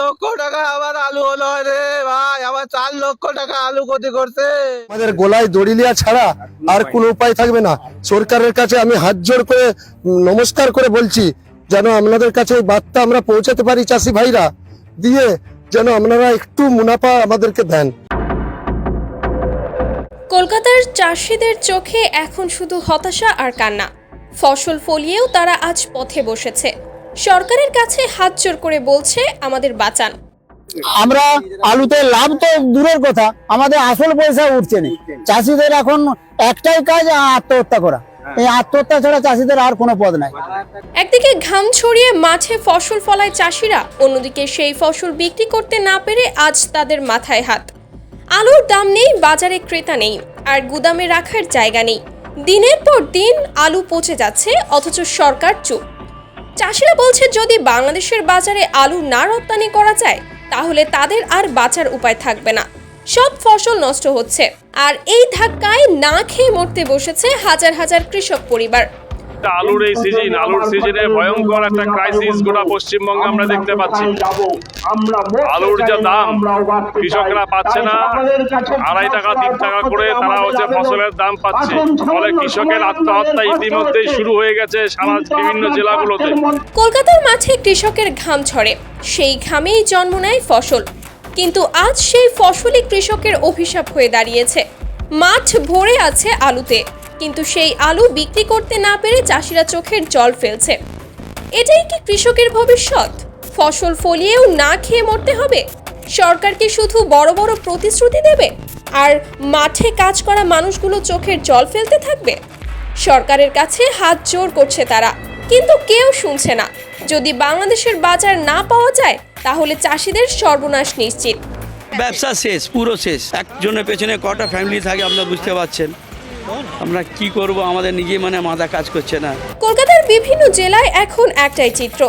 লক্ষ টাকা আবার আলু হলো রে ভাই আবার চার লক্ষ টাকা আলু ক্ষতি করছে। আমাদের গোলায় দড়ি লিয়া ছাড়া আর কোনো উপায় থাকবে না। সরকারের কাছে আমি হাত জোড় করে নমস্কার করে বলছি যেন আপনাদের কাছে এই বার্তা আমরা পৌঁছাতে পারি চাষি ভাইরা দিয়ে যেন আপনারা একটু মুনাফা আমাদেরকে দেন। কলকাতার চাষিদের চোখে এখন শুধু হতাশা আর কান্না। ফসল ফলিয়েও তারা আজ পথে বসেছে। সরকারের কাছে হাত জোর করে বলছে আমাদের বাঁচান। আমরা আলুতে লাভ তো দূরের কথা আমাদের আসল পয়সা উঠছে না। চাষিদের এখন একটাই কাজ আত্মহত্যা করা। এই আত্মহত্যা ছাড়া চাষিদের আর কোনো পথ নাই। একদিকে ঘাম ছড়িয়ে মাঠে ফসল ফলায় চাষিরা অন্যদিকে সেই ফসল বিক্রি করতে না পেরে আজ তাদের মাথায় হাত। আলুর দাম নেই বাজারে ক্রেতা নেই আর গুদামে রাখার জায়গা নেই। দিনের পর দিন আলু পচে যাচ্ছে অথচ সরকার চুপ। চাষিরা বলছে যদি বাংলাদেশের বাজারে আলু না রপ্তানি করা যায়, তাহলে তাদের আর বাঁচার উপায় থাকবে না। সব ফসল নষ্ট হচ্ছে। আর এই ধাক্কায় না খেয়ে মরতে বসেছে হাজার হাজার কৃষক পরিবার। একটা আলুর এই সিজন আলুর সিজনে ভয়ঙ্কর একটা ক্রাইসিস গোটা পশ্চিমবঙ্গে আমরা দেখতে পাচ্ছি। আলুর যা দাম কৃষকরা পাচ্ছে না আড়াই টাকা তিন টাকা করে তারা হচ্ছে ফসলের দাম পাচ্ছে ফলে কৃষকের আত্মহত্যা ইতিমধ্যেই শুরু হয়ে গেছে সারা বিভিন্ন জেলাগুলোতে। কলকাতার মাঠে কৃষকের ঘাম ছড়ে সেই ঘামেই জন্ম নেয় ফসল। কিন্তু আজ সেই ফসলই কৃষকের অভিশাপ হয়ে দাঁড়িয়েছে। মাঠ ভরে আছে আলুতে। কিন্তু সেই আলু বিক্রি করতে না পেরে চাষিরা চোখের জল ফেলছে। এটাই কি কৃষকের ভবিষ্যৎ? ফসল ফলিয়েও না খেয়ে মরতে হবে? সরকার কি শুধু বড় বড় প্রতিশ্রুতি দেবে? আর মাঠে কাজ করা মানুষগুলো চোখের জল ফেলতে থাকবে? সরকারের কাছে হাত জোর করছে তারা, কিন্তু কেউ শুনছে না। যদি বাংলাদেশের বাজার না পাওয়া যায়, তাহলে চাষিদের সর্বনাশ নিশ্চিত। ব্যবসা শেষ, পুরো শেষ। একজনের পেছনে কটা ফ্যামিলি থাকে, আপনারা বুঝতে পারছেন। আমরা কি করব? আমাদের নিজে মানে মাথা কাজ করছে না। কলকাতার বিভিন্ন জেলায় এখন একটাই চিত্র,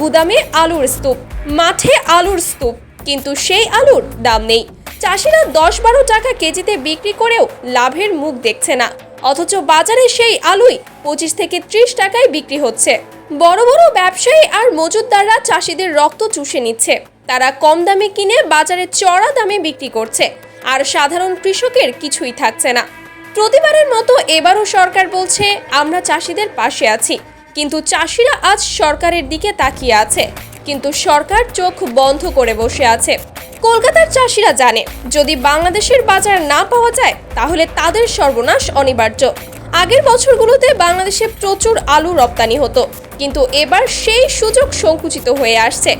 গুদামে আলুর স্তূপ, মাঠে আলুর স্তূপ, কিন্তু সেই আলুর দাম নেই। চাষিরা দশ বারো টাকা কেজিতে বিক্রি করেও লাভের মুখ দেখছে না। অথচ বাজারে সেই আলুই পঁচিশ থেকে ত্রিশ টাকায় বিক্রি হচ্ছে। বড় বড় ব্যবসায়ী আর মজুতদাররা চাষিদের রক্ত চুষে নিচ্ছে। তারা কম দামে কিনে বাজারে চড়া দামে বিক্রি করছে। আর সাধারণ কৃষকের কিছুই থাকছে না। প্রতিবারের মতো এবারও সরকার বলছে, আমরা চাষিদের পাশে আছি। কিন্তু চাষিরা আজ সরকারের দিকে তাকিয়ে আছে। কিন্তু সরকার চোখ বন্ধ করে বসে আছে। কলকাতার চাষিরা জানে, যদি বাংলাদেশের বাজার না পাওয়া যায়, তাহলে তাদের সর্বনাশ অনিবার্য। আগের বছরগুলোতে বাংলাদেশে প্রচুর আলু রপ্তানি হতো, কিন্তু এবার সেই সুযোগ সংকুচিত হয়ে আসছে।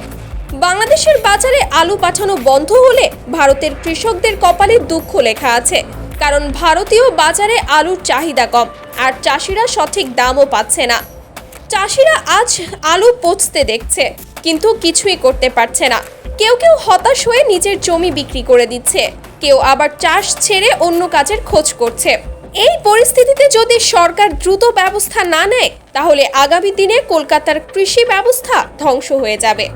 বাংলাদেশের বাজারে আলু পাঠানো বন্ধ হলে ভারতের কৃষকদের কপালে দুঃখ লেখা আছে। কারণ ভারতীয় বাজারে আলুর চাহিদা কম, আর চাষিরা সঠিক দামও পাচ্ছে না। চাষিরা আজ আলু পচতে দেখছে, কিন্তু কিছুই করতে পারছে না। কেউ কেউ হতাশ হয়ে নিজের জমি বিক্রি করে দিচ্ছে, কেউ আবার চাষ ছেড়ে অন্য কাজের খোঁজ করছে। এই পরিস্থিতিতে যদি সরকার দ্রুত ব্যবস্থা না নেয়, তাহলে আগামী দিনে কলকাতার কৃষি ব্যবস্থা ধ্বংস হয়ে যাবে।